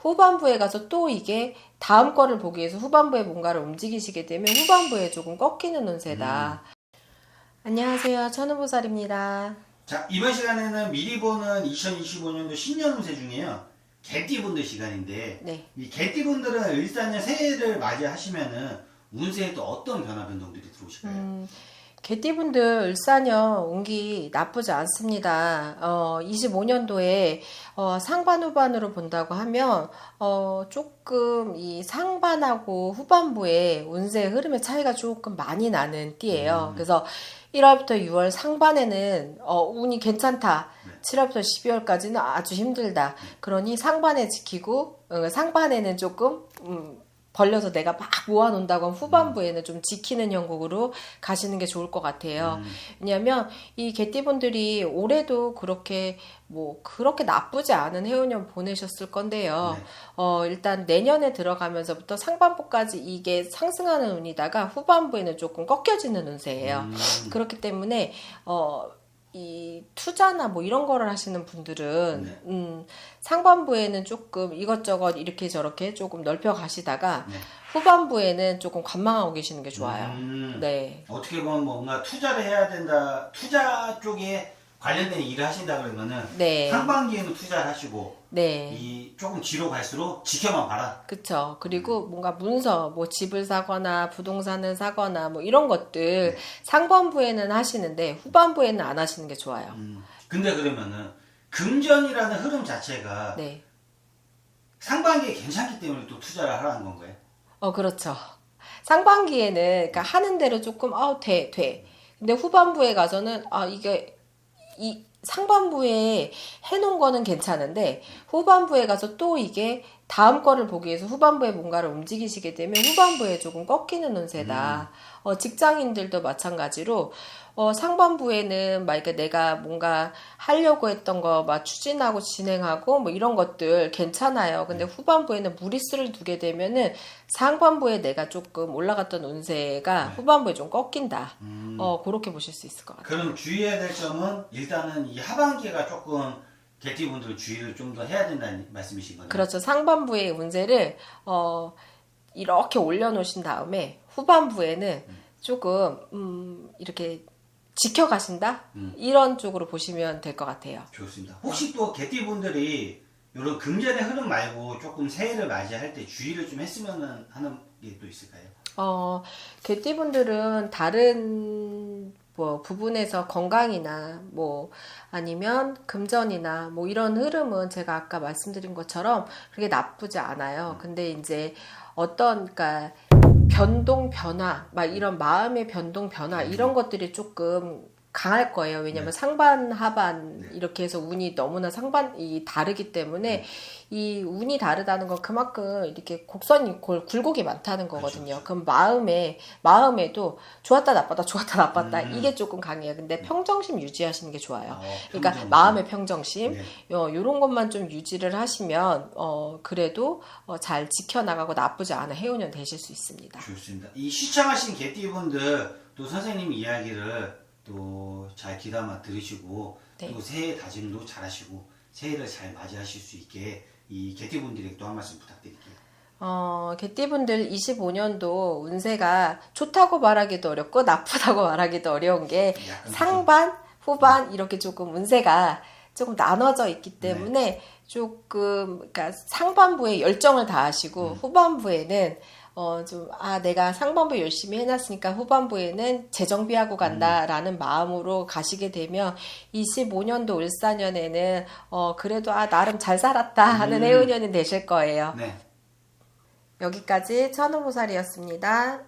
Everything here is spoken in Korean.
후반부에 가서 또 이게 다음 거를 보기 위해서 후반부에 뭔가를 움직이시게 되면 후반부에 조금 꺾이는 운세다. 안녕하세요. 천우보살입니다. 자, 이번 시간에는 미리 보는 2025년도 신년 운세 중에요. 개띠분들 시간인데, 네. 이 개띠분들은 일산년 새해를 맞이하시면은 운세에 또 어떤 변화 변동들이 들어오실까요? 음, 개띠분들 을사년 운기 나쁘지 않습니다. 어, 25년도에 어, 상반 후반으로 본다고 하면 어, 조금 이 상반하고 후반부에 운세 흐름의 차이가 조금 많이 나는 띠예요. 음. 그래서 1월부터 6월 상반에는 어, 운이 괜찮다. 네. 7월부터 12월까지는 아주 힘들다. 그러니 상반에 지키고 어, 상반에는 조금 음, 벌려서 내가 막 모아놓는다고 하면 후반부에는 좀 지키는 형국으로 가시는 게 좋을 것 같아요. 음, 왜냐하면 이 개띠분들이 올해도 그렇게 뭐 그렇게 나쁘지 않은 해운년 보내셨을 건데요. 네. 어 일단 내년에 들어가면서부터 상반부까지 이게 상승하는 운이다가 후반부에는 조금 꺾여지는 운세예요. 음, 그렇기 때문에 어. 이 투자나 뭐 이런 거를 하시는 분들은 네. 음, 상반부에는 조금 이것저것 이렇게 저렇게 조금 넓혀 가시다가 네. 후반부에는 조금 관망하고 계시는 게 좋아요. 음, 네. 어떻게 보면 뭔가 투자를 해야 된다, 투자 쪽에 관련된 일을 하신다 그러면은 네. 상반기에는 투자를 하시고 네. 이 조금 뒤로 갈수록 지켜만 봐라. 그쵸. 그리고 뭔가 문서, 뭐 집을 사거나 부동산을 사거나 뭐 이런 것들 상반부에는 하시는데 후반부에는 안 하시는 게 좋아요. 음, 근데 그러면은 금전이라는 흐름 자체가 네. 상반기에 괜찮기 때문에 또 투자를 하라는 건가요? 어, 그렇죠. 상반기에는 그러니까 하는 대로 조금 아, 돼, 돼. 근데 후반부에 가서는 아, 이게 이 상반부에 해놓은 거는 괜찮은데 후반부에 가서 또 이게 다음 거를 보기 위해서 후반부에 뭔가를 움직이시게 되면 후반부에 조금 꺾이는 운세다. 어, 직장인들도 마찬가지로 어, 상반부에는 막 이렇게 내가 뭔가 하려고 했던 거 막 추진하고 진행하고 뭐 이런 것들 괜찮아요. 근데 후반부에는 무리수를 두게 되면은 상반부에 내가 조금 올라갔던 운세가 후반부에 좀 꺾인다. 음, 어, 그렇게 보실 수 있을 것 같아요. 그럼 주의해야 될 점은 일단은 이 하반기가 조금 개띠분들 주의를 좀 더 해야 된다는 말씀이신 거네요. 그렇죠. 상반부의 운세를 어, 이렇게 올려놓으신 다음에 후반부에는 조금 음, 이렇게 지켜가신다 음. 이런 쪽으로 보시면 될 것 같아요. 좋습니다. 혹시 또 개띠분들이 이런 금전의 흐름 말고 조금 새해를 맞이할 때 주의를 좀 했으면 하는 게 또 있을까요? 어, 개띠분들은 다른 뭐 부분에서 건강이나 뭐 아니면 금전이나 뭐 이런 흐름은 제가 아까 말씀드린 것처럼 그렇게 나쁘지 않아요. 근데 이제 어떤 그러니까 변동 변화 막 이런 마음의 변동 변화 이런 것들이 조금 강할 거예요. 왜냐면 상반 하반 이렇게 해서 운이 너무나 상반이 다르기 때문에 이 운이 다르다는 건 그만큼 이렇게 곡선이 골- 굴곡이 많다는 거거든요. 그럼 마음에 마음에도 좋았다 나빴다 좋았다 나빴다 음. 이게 조금 강해요. 근데 평정심 유지하시는 게 좋아요. 어, 그러니까 평정심. 마음의 평정심 네. 어, 이런 것만 좀 유지를 하시면 어, 그래도 어, 잘 지켜나가고 나쁘지 않은 해운년 되실 수 있습니다. 좋습니다. 이 시청하신 개띠분들 또 선생님 이야기를 또 잘 귀담아 들으시고 네. 또 새해 다짐도 잘 하시고 새해를 잘 맞이하실 수 있게 이 개띠분들에게 또한 말씀 부탁드릴게요. 어, 개띠분들 25년도 운세가 좋다고 말하기도 어렵고 나쁘다고 말하기도 어려운 게 약간 상반, 후반 이렇게 조금 운세가 조금 나눠져 있기 때문에 조금 그러니까 상반부에 열정을 다하시고 후반부에는 어 좀 아 내가 상반부 열심히 해놨으니까 후반부에는 재정비하고 간다라는 마음으로 가시게 되면 25년도 을사년에는 어 그래도 아 나름 잘 살았다 하는 음. 해운년이 되실 거예요. 네. 여기까지 천우보살이었습니다.